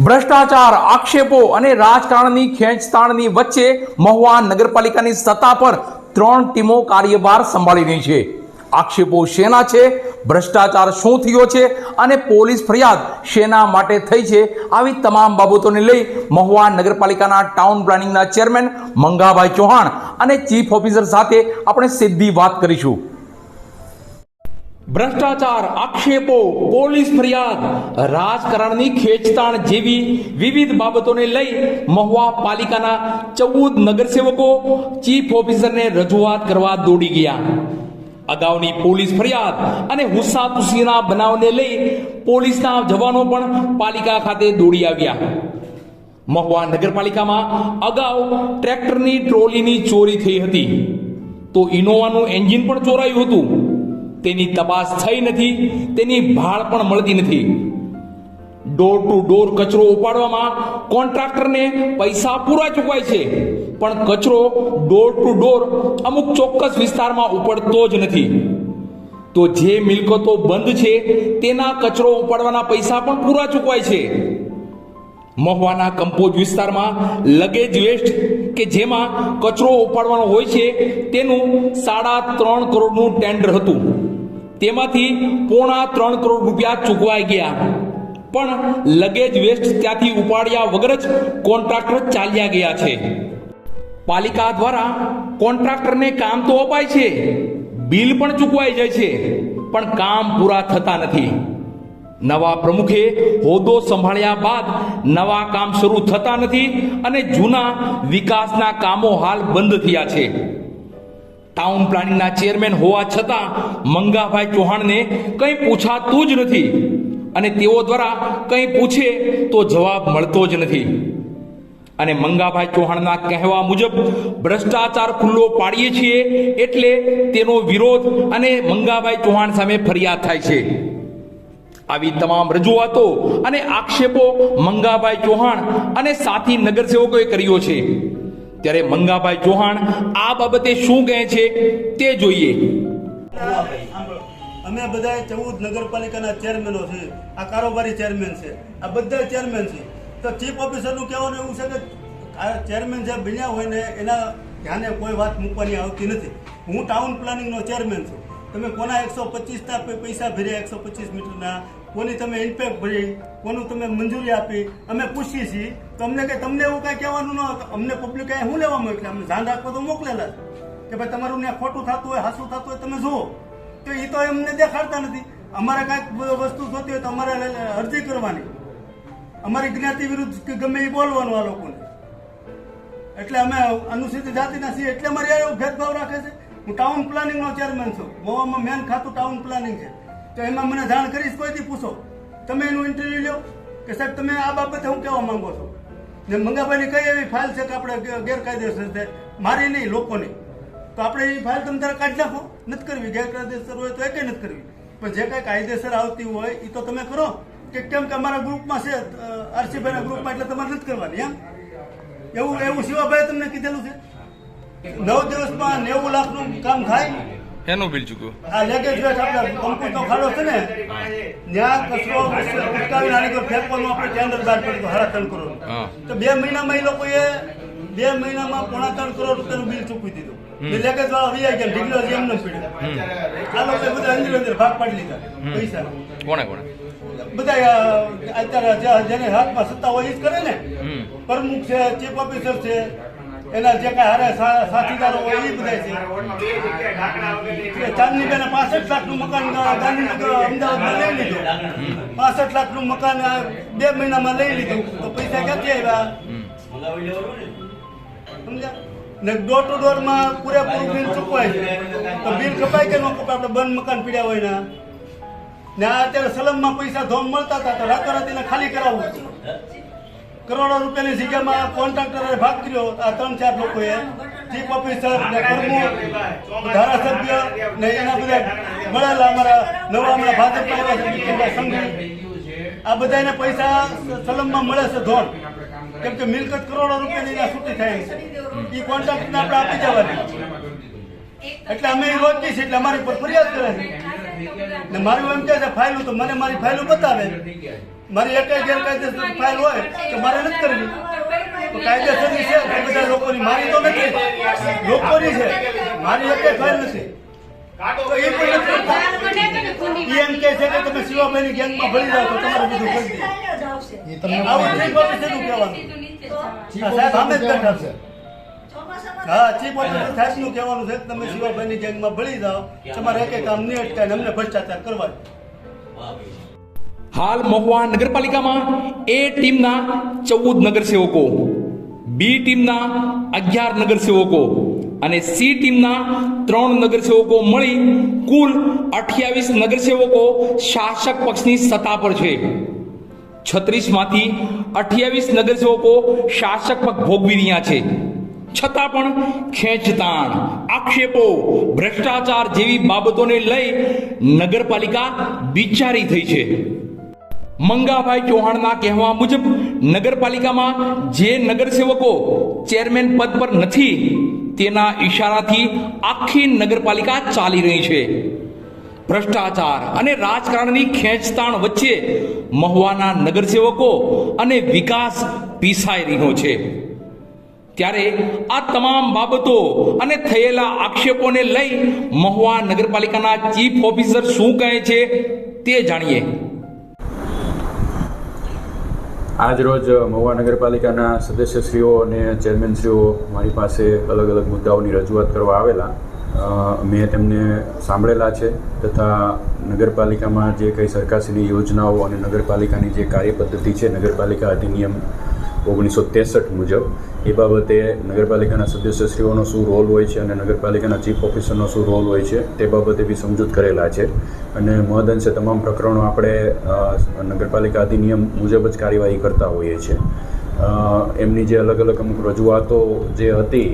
ભ્રષ્ટાચાર, આક્ષેપો અને રાજકારણની ખેંચતાણની વચ્ચે મહુવા નગરપાલિકાની સત્તા પર ત્રણ ટીમો કાર્યભાર સંભાળી રહી છે. આક્ષેપો શેના છે? ભ્રષ્ટાચાર શું થયો છે? અને પોલીસ ફરિયાદ શેના માટે થઈ છે? આવી તમામ બાબતોને લઈ મહુવા નગરપાલિકાના ટાઉન પ્લાનિંગના ચેરમેન મંગાભાઈ ચૌહાણ અને ચીફ ઓફિસર સાથે આપણે સીધી વાત કરીશું. ભ્રષ્ટાચાર, આક્ષેપો, પોલીસ ફરિયાદ, રાજકારણની ખેંચતાણ જેવી વિવિધ બાબતોને લઈ મહુવા પાલિકાના ચૌદ નગરસેવકો, ચીફ ઓફિસરને રજૂઆત કરવા દોડી ગયા. અગાઉની પોલીસ ફરિયાદ અને હુસ્સાતુસીના બનાવને લઈ પોલીસના જવાનો પણ પાલિકા ખાતે દોડી આવ્યા. મહુવા નગરપાલિકામાં અગાઉ ટ્રેક્ટરની ટ્રોલીની ચોરી થઈ હતી. તો ઇનોવાનું એન્જિન પણ ચોરાયું હતું. તેની તપાસ થઈ નથી, તેની ભાળ પણ મળતી નથી. ડોર ટુ ડોર કચરો ઉપાડવામાં કોન્ટ્રાક્ટરને પૈસા પૂરા ચૂકવાય છે, પણ કચરો ડોર ટુ ડોર અમુક ચોક્કસ વિસ્તારમાં ઉપડતો જ નથી. તો જે મિલકતો બંધ છે, તેના કચરો ઉપાડવાના પૈસા પણ પૂરા ચૂકવાય છે. મહુવાના કંપોજ વિસ્તારમાં લગેજ વેસ્ટ કે જેમાં કચરો ઉપાડવાનો હોય છે, તેનું સાડા ત્રણ કરોડનું ટેન્ડર હતું. તેમાંથી પોણા ત્રણ કરોડ રૂપિયા ચૂકવાઈ ગયા. પણ લગેજ વેસ્ટ ત્યાંથી ઉપાડ્યા વગર જ કોન્ટ્રાક્ટર ચાલ્યા ગયા છે. પાલિકા દ્વારા કોન્ટ્રાક્ટરને કામ તો અપાય છે. બિલ પણ ચૂકવાઈ જાય છે. પણ કામ પૂરા થતા નથી. નવા પ્રમુખે હોદ્દો સંભાળ્યા બાદ નવા કામ શરૂ થતા નથી અને જૂના વિકાસના કામો હાલ બંધ થયા છે. ટાઉન પ્લાનિંગના ચેરમેન હોવા છતાં મંગાભાઈ ચૌહાણને કંઈ પૂછાતું જ નથી. અને તેઓ દ્વારા કંઈ પૂછે તો જવાબ મળતો જ નથી. અને મંગાભાઈ ચૌહાણના કહેવા મુજબ ભ્રષ્ટાચાર ખુલ્લો પાડીએ છીએ એટલે તેનો વિરોધ અને મંગાભાઈ ચૌહાણ સામે ફરિયાદ થાય છે. આવી તમામ રજૂઆતો અને આક્ષેપો મંગાભાઈ ચૌહાણ અને સાથી નગરસેવકોએ કર્યો છે. ત્યારે મંગાભાઈ ચૌહાણ, આ બાબતે શું કહે છે તે જોઈએ. અમે બધા ચૌદ નગરપાલિકાના ચેરમેનો છે. આ કારોબારી ચેરમેન છે. આ બધા ચેરમેન છે. તો ચીફ ઓફિસરનું કહેવાનું એવું છે કે ચેરમેન જે બન્યા હોય ને, એના ધ્યાને કોઈ વાત મૂકવાની આવતી નથી. હું ટાઉન પ્લાનિંગનો ચેરમેન છું. તમે કોના એકસો પચીસના પૈસા ભર્યા એકસો પચીસ મીટરના કોની તમે ઇન્ફેક્ટ ભરી કોનું તમે મંજૂરી આપી, અમે પૂછીએ છીએ. તો અમને કંઈ તમને એવું કાંઈ કહેવાનું ન હતું અમને પબ્લિક કાંઈ શું લેવા મોકલે અમને ધ્યાન રાખવા તો મોકલેલા છે. કે ભાઈ તમારું ત્યાં ખોટું થતું હોય, હાસું થતું હોય, તમે જુઓ. તો એ તો એમને દેખાડતા નથી. અમારે કાંઈક વસ્તુ થતી હોય તો અમારે અરજી કરવાની. અમારી જ્ઞાતિ વિરુદ્ધ ગમે એ બોલવાનું આ લોકોને. એટલે અમે અનુસૂચિત જાતિના છીએ, એટલે અમારે ભેદભાવ રાખે છે. હું ટાઉન પ્લાનિંગનો ચેરમેન છું. મહુવામાં મેન ખાતું ટાઉન પ્લાનિંગ છે. તો એમાં મને જાણ કરીશ, કોઈથી પૂછો? તમે એનું ઇન્ટરવ્યુ લો કે સાહેબ, તમે આ બાબતે હું કહેવા માંગો છો? ને મંગાભાઈની કઈ એવી ફાઇલ છે કે આપણે ગેરકાયદેસર છે? મારી નહીં, લોકોની. તો આપણે એ ફાઇલ તમે તારે કાઢી નાખો. નથી કરવી, ગેરકાયદેસર હોય તો એ કંઈ નથી કરવી. પણ જે કાંઈ કાયદેસર આવતી હોય એ તો તમે કરો. કે કેમ કે અમારા ગ્રુપમાં છે આરસીભાઈના ગ્રુપમાં એટલે તમારે નથી કરવાની, એમ? એવું એવું શિવાભાઈ તમને કીધેલું છે? નવ દિવસમાં નેવું લાખનું કામ થાય. એનું બિલ ચૂક્યું આ લેગેજ વેટ આપણે કંપનીનો ખાડો છે ને? ત્યાં કચરો ઉટકાવીને નાની કોઈ ફેંકવાનું આપણે ટેન્ડર બહાર પડ્યું ત્રણ કરોડ તો બે મહિનામાં એ લોકોએ બે મહિનામાં પોણા ત્રણ કરોડ રૂપિયાનું બિલ ચૂકવી દીધું. ને વાળા વી ગયા ઢીકલો હજી એમને પીડ્યો આ લોકોએ બધા અંદર અંદર ભાગ પાડી લીધા પૈસા. કોણે કોણે? બધા અત્યારે જેને હાથમાં સત્તા હોય એ જ કરે ને? પ્રમુખ છે ચીફ ઓફિસર છે એના જે કાંઈ હારે સાથીદારો હોય એ બધા છે. ચાંદની બેને પાસઠ લાખનું મકાન ગાંધીનગર અમદાવાદમાં લઈ લીધું. પાસઠ લાખનું મકાન આ બે મહિનામાં લઈ લીધું. તો પૈસા ક્યાંથી આવ્યા? સમજ્યા? ને ડોર ટુ ડોરમાં પૂરેપૂરું બિલ ચૂકવાય છે. તો બિલ કપાય કે ન કપાય આપણે બંધ મકાન પીડ્યા હોય ના. ને આ અત્યારે સલમમાં પૈસા ધોમ મળતા હતા તો રાતોરાત એને ખાલી કરાવવું. કરોડો રૂપિયાની જગ્યામાં કોન્ટ્રાક્ટરે ભાગ કર્યો. આ ત્રણ ચાર લોકોએ. ચીફ ઓફિસર ને પ્રમુખ, ધારાસભ્ય ને એના બધા મળેલા અમારા નવા અમારા છે વિક્રમભાઈ આ બધાને પૈસા સલમમાં મળે છે ધોન. કેમ કે મિલકત કરોડો રૂપિયાની છૂટી થાય છે. એ કોન્ટ્રાક્ટને આપણે આપી જવાની એટલે અમે એ રોકીએ છીએ, એટલે અમારી પર ફરિયાદ કરે છે. મારું એમ કે છે, ફાઇલું તો, મને મારી ફાઇલું બતાવે. મારી એક ગેરકાયદેસર ફાઇલ હોય તો મારે નથી કરવી. તો કાયદેસરની છે એ બધા લોકોની મારી તો નથી. લોકોની છે મારી એક ફાઇલ નથી. તો એ પણ નથી એમ કહે છે કે તમે શિવાભાઈની ગેંગમાં ભળી જાઓ તો તમારે બધું કરી દે એ આવું ચીફ કહેવાનું. હા, સાહેબ સામે જ બેઠા છે હા ચીફ ઓફિસર કહેવાનું છે કે તમે શિવાભાઈની ગેંગમાં ભળી જાઓ. તમારે એક કામ નહીં અટકાય અમને ભ્રષ્ટાચાર કરવા. હાલ મહુવા નગરપાલિકામાં એ ટીમના ચૌદ નગરસેવકો, બી ટીમના અગિયાર નગરસેવકો અને સી ટીમના ત્રણ નગરસેવકો મળી કુલ અઠ્યાવીસ નગરસેવકો શાસક પક્ષની સત્તા પર છે. છત્રીસમાંથી અઠ્યાવીસ નગરસેવકો શાસક પક્ષ ભોગવી રહ્યા છે. છતાં પણ ખેંચતાણ, આક્ષેપો, ભ્રષ્ટાચાર જેવી બાબતોને લઈ નગરપાલિકા બિચારી થઈ છે. મંગાભાઈ ચૌહાણના કહેવા મુજબ નગરપાલિકામાં જે નગરસેવકો ચેરમેન પદ પર નથી, તેના ઈશારાથી આખી નગરપાલિકા ચાલી રહી છે. ભ્રષ્ટાચાર અને રાજકારણની ખેંચતાણ વચ્ચે મહુવાના નગરસેવકો અને વિકાસ પીસાઈ રહ્યો છે. ત્યારે આ તમામ બાબતો અને થયેલા આક્ષેપોને લઈ મહુવા નગરપાલિકાના ચીફ ઓફિસર શું કહે છે તે જાણીએ. આજ રોજ મહુવા નગરપાલિકાના સદસ્યશ્રીઓ અને ચેરમેનશ્રીઓ મારી પાસે અલગ અલગ મુદ્દાઓની રજૂઆત કરવા આવેલા. મેં તેમને સાંભળેલા છે તથા નગરપાલિકામાં જે કંઈ સરકારશ્રીની યોજનાઓ અને નગરપાલિકાની જે કાર્યપદ્ધતિ છે, નગરપાલિકા અધિનિયમ ઓગણીસો ત્રેસઠ મુજબ. એ બાબતે નગરપાલિકાના સદસ્યશ્રીઓનો શું રોલ હોય છે અને નગરપાલિકાના ચીફ ઓફિસરનો શું રોલ હોય છે તે બાબતે બી સમજૂત કરેલા છે. અને મહદઅંશે તમામ પ્રકરણો આપણે નગરપાલિકા અધિનિયમ મુજબ જ કાર્યવાહી કરતા હોઈએ છીએ. એમની જે અલગ અલગ અમુક રજૂઆતો જે હતી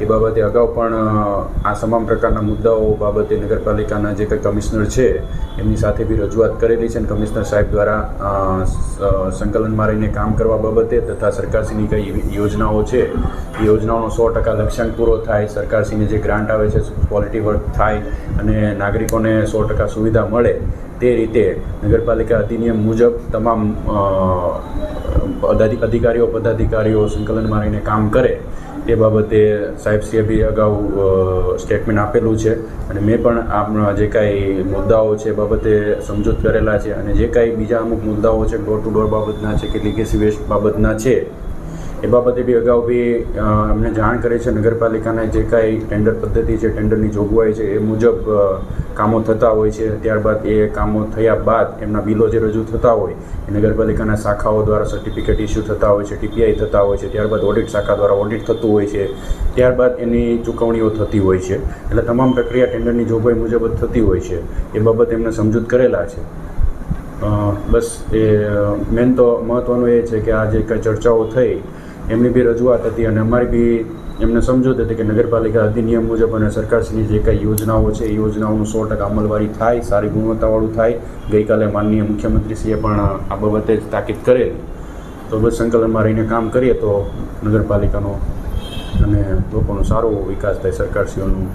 એ બાબતે અગાઉ પણ આ તમામ પ્રકારના મુદ્દાઓ બાબતે નગરપાલિકાના જે કંઈ કમિશનર છે, એમની સાથે બી રજૂઆત કરેલી છે અને કમિશનર સાહેબ દ્વારા સંકલનમાં રહીને કામ કરવા બાબતે તથા સરકારશ્રીની કઈ યોજનાઓ છે, એ યોજનાઓનો સો ટકા લક્ષ્યાંક પૂરો થાય, સરકારશ્રીને જે ગ્રાન્ટ આવે છે ક્વોલિટી વર્ક થાય અને નાગરિકોને સો ટકા સુવિધા મળે, તે રીતે નગરપાલિકા અધિનિયમ મુજબ તમામ અધિકારીઓ, પદાધિકારીઓ સંકલનમાં રહીને કામ કરે તે બાબતે સાહેબશ્રીએ બી અગાઉ સ્ટેટમેન્ટ આપેલું છે. અને મેં પણ આપણા જે કાંઈ મુદ્દાઓ છે એ બાબતે સમજૂત કરેલા છે. અને જે કાંઈ બીજા અમુક મુદ્દાઓ છે ડોર ટુ ડોર બાબતના છે કે લીગેસી વેસ્ટ બાબતના છે એ બાબતે બી અગાઉ બી એમને જાણ કરી છે નગરપાલિકાને જે કાંઈ ટેન્ડર પદ્ધતિ છે ટેન્ડરની જોગવાઈ છે, એ મુજબ કામો થતા હોય છે. ત્યારબાદ એ કામો થયા બાદ એમના બિલો જે રજૂ થતા હોય, એ નગરપાલિકાના શાખાઓ દ્વારા સર્ટિફિકેટ ઇસ્યુ થતા હોય છે ટીપીઆઈ થતા હોય છે, ત્યારબાદ ઓડિટ શાખા દ્વારા ઓડિટ થતું હોય છે, ત્યારબાદ એની ચૂકવણીઓ થતી હોય છે. એટલે તમામ પ્રક્રિયા ટેન્ડરની જોગવાઈ મુજબ જ થતી હોય છે. એ બાબત એમને સમજૂત કરેલા છે. બસ એ, મેન તો મહત્ત્વનું એ છે કે આ જે કંઈ ચર્ચાઓ થઈ, એમની બી રજૂઆત હતી અને અમારી બી એમને સમજૂત હતી કે નગરપાલિકા અધિનિયમ મુજબ અને સરકારશ્રીની જે કંઈ યોજનાઓ છે, એ યોજનાઓનું સો ટકા અમલવારી થાય, સારી ગુણવત્તાવાળું થાય. ગઈકાલે માનનીય મુખ્યમંત્રીશ્રીએ પણ આ બાબતે જ તાકીદ કરેલી. તો બસ સંકલનમાં રહીને કામ કરીએ તો નગરપાલિકાનો અને લોકોનો સારો વિકાસ થાય, સરકારશ્રીઓનું.